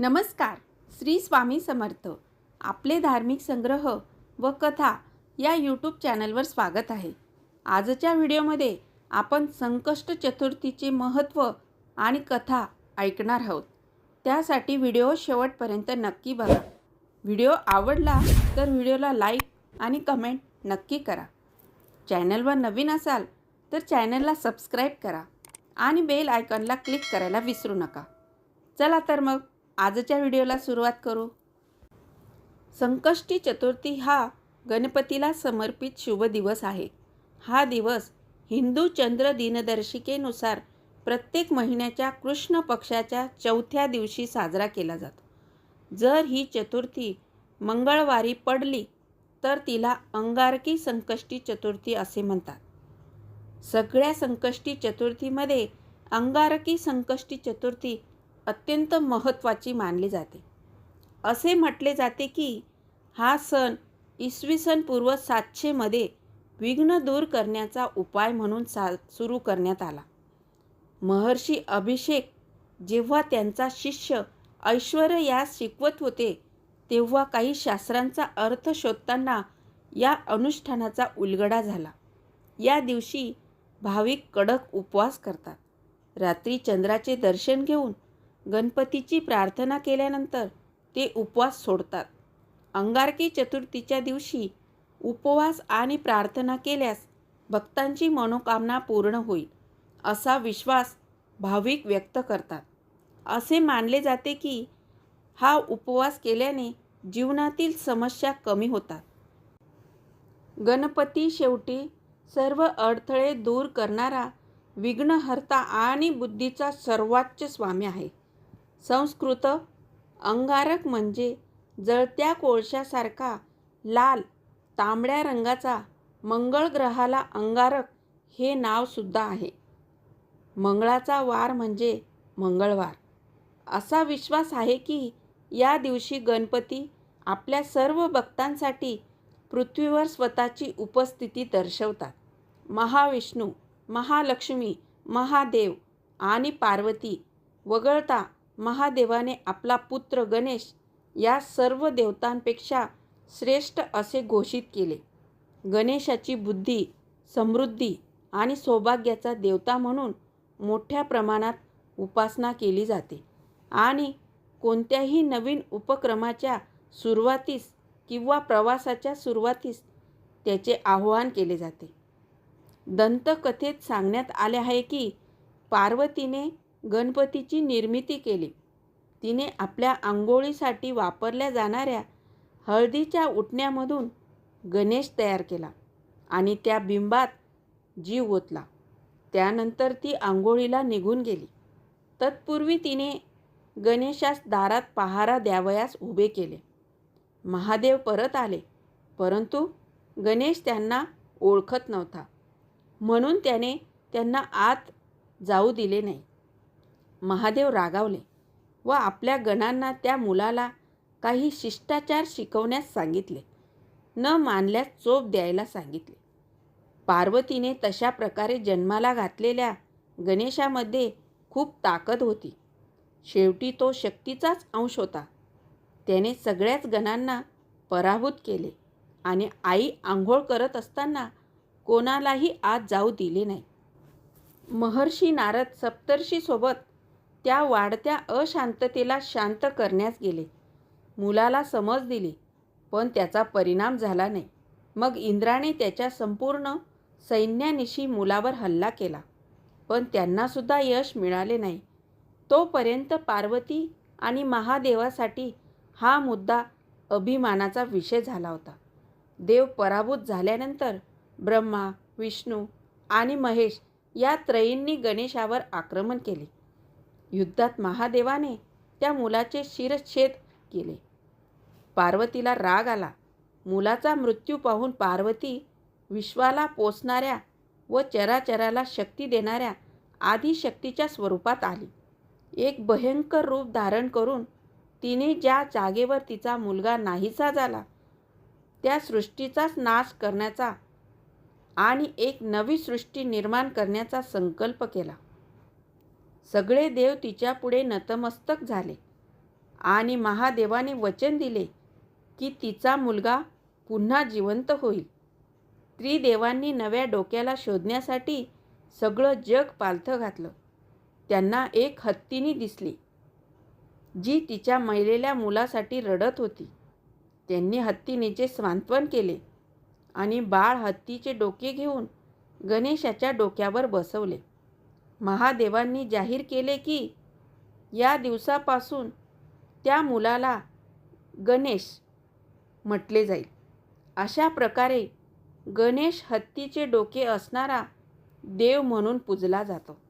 नमस्कार. श्री स्वामी समर्थ. आपले धार्मिक संग्रह व कथा या यूट्यूब चॅनलवर स्वागत आहे. आजच्या व्हिडिओमध्ये आपण संकष्ट चतुर्थीचे महत्त्व आणि कथा ऐकणार आहोत. त्यासाठी व्हिडिओ शेवटपर्यंत नक्की बघा. व्हिडिओ आवडला तर व्हिडिओला लाईक आणि कमेंट नक्की करा. चॅनलवर नवीन असाल तर चॅनलला सबस्क्राईब करा आणि बेल आयकॉनला क्लिक करायला विसरू नका. चला तर मग आजच्या व्हिडिओला सुरुवात करू. संकष्टी चतुर्थी हा गणपतीला समर्पित शुभ दिवस आहे. हा दिवस हिंदू चंद्र दिनदर्शिकेनुसार प्रत्येक महिन्याच्या कृष्ण पक्षाच्या चौथ्या दिवशी साजरा केला जातो. जर ही चतुर्थी मंगळवारी पडली तर तिला अंगारकी संकष्टी चतुर्थी असे म्हणतात. सगळ्या संकष्टी चतुर्थीमध्ये अंगारकी संकष्टी चतुर्थी अत्यंत महत्त्वाची मानली जाते. असे म्हटले जाते की हा सण इसवी सन पूर्व सातशेमध्ये विघ्न दूर करण्याचा उपाय म्हणून सा सुरू करण्यात आला. महर्षी अभिषेक जेव्हा त्यांचा शिष्य ऐश्वर्य यास शिकवत होते तेव्हा काही शास्त्रांचा अर्थ शोधताना या अनुष्ठानाचा उलगडा झाला. या दिवशी भाविक कडक उपवास करतात. रात्री चंद्राचे दर्शन घेऊन गणपतीची प्रार्थना केल्यानंतर ते उपवास सोडतात. अंगारकी चतुर्थीच्या दिवशी उपवास आणि प्रार्थना केल्यास भक्तांची मनोकामना पूर्ण होईल असा विश्वास भाविक व्यक्त करतात. असे मानले जाते की हा उपवास केल्याने जीवनातील समस्या कमी होतात. गणपती शेवटी सर्व अडथळे दूर करणारा विघ्नहर्ता आणि बुद्धीचा सर्वोच्च स्वामी आहे. संस्कृत अंगारक म्हणजे जळत्या कोळशासारखा लाल तांबड्या रंगाचा मंगळ ग्रहाला अंगारक हे नावसुद्धा आहे. मंगळाचा वार म्हणजे मंगळवार. असा विश्वास आहे की या दिवशी गणपती आपल्या सर्व भक्तांसाठी पृथ्वीवर स्वतःची उपस्थिती दर्शवतात. महाविष्णू महालक्ष्मी महादेव आणि पार्वती वगळता महादेवाने आपला पुत्र गणेश या सर्व देवतांपेक्षा श्रेष्ठ असे घोषित केले. गणेशाची बुद्धी समृद्धी आणि सौभाग्याचा देवता म्हणून मोठ्या प्रमाणात उपासना केली जाते आणि कोणत्याही नवीन उपक्रमाच्या सुरुवातीस किंवा प्रवासाच्या सुरुवातीस त्याचे आवाहन केले जाते. दंतकथेत सांगण्यात आले आहे की पार्वतीने गणपतीची निर्मिती केली. तिने आपल्या आंघोळीसाठी वापरल्या जाणाऱ्या हळदीच्या उठण्यामधून गणेश तयार केला आणि त्या बिंबात जीव ओतला. त्यानंतर ती आंघोळीला निघून गेली. तत्पूर्वी तिने गणेशास दारात पहारा द्यावयास उभे केले. महादेव परत आले परंतु गणेश त्यांना ओळखत नव्हता. म्हणून त्याने त्यांना आत जाऊ दिले नाही. महादेव रागावले व आपल्या गणांना त्या मुलाला काही शिष्टाचार शिकवण्यास सांगितले. न मानल्यास चोप द्यायला सांगितले. पार्वतीने तशा प्रकारे जन्माला घातलेल्या गणेशामध्ये खूप ताकद होती. शेवटी तो शक्तीचाच अंश होता. त्याने सगळ्याच गणांना पराभूत केले आणि आई आंघोळ करत असताना कोणालाही आत जाऊ दिले नाही. महर्षी नारद सप्तर्षीसोबत त्या वाढत्या अशांततेला शांत करण्यास गेले. मुलाला समज दिली पण त्याचा परिणाम झाला नाही. मग इंद्राने त्याच्या संपूर्ण सैन्यानिशी मुलावर हल्ला केला पण त्यांनासुद्धा यश मिळाले नाही. तोपर्यंत पार्वती आणि महादेवासाठी हा मुद्दा अभिमानाचा विषय झाला होता. देव पराभूत झाल्यानंतर ब्रह्मा विष्णू आणि महेश या त्रयींनी गणेशावर आक्रमण केले. युद्धात महादेवाने त्या मुलाचे शिरच्छेद केले. पार्वतीला राग आला. मुलाचा मृत्यू पाहून पार्वती विश्वाला पोचणाऱ्या व चराचराला शक्ती देणाऱ्या आदिशक्तीच्या स्वरूपात आली. एक भयंकर रूप धारण करून तिने ज्या जागेवर तिचा मुलगा नाहीसा झाला त्या सृष्टीचाच नाश करण्याचा आणि एक नवी सृष्टी निर्माण करण्याचा संकल्प केला. सगळे देव तिच्यापुढे नतमस्तक झाले. आणि महादेवाने वचन दिले की तिचा मुलगा पुन्हा जिवंत होईल. त्रिदेवांनी नव्या डोक्याला शोधण्यासाठी सगळं जग पालथं घातलं. त्यांना एक हत्तीनी दिसली जी तिच्या मैलेल्या मुलासाठी रडत होती. त्यांनी हत्तीनीचे सांत्वन केले आणि बाळ हत्तीचे डोके घेऊन गणेशाच्या डोक्यावर बसवले. महादेवांनी जाहीर केले की या दिवसापासून त्या मुलाला गणेश म्हटले जाईल. अशा प्रकारे गणेश हत्तीचे डोके असणारा देव म्हणून पूजला जातो.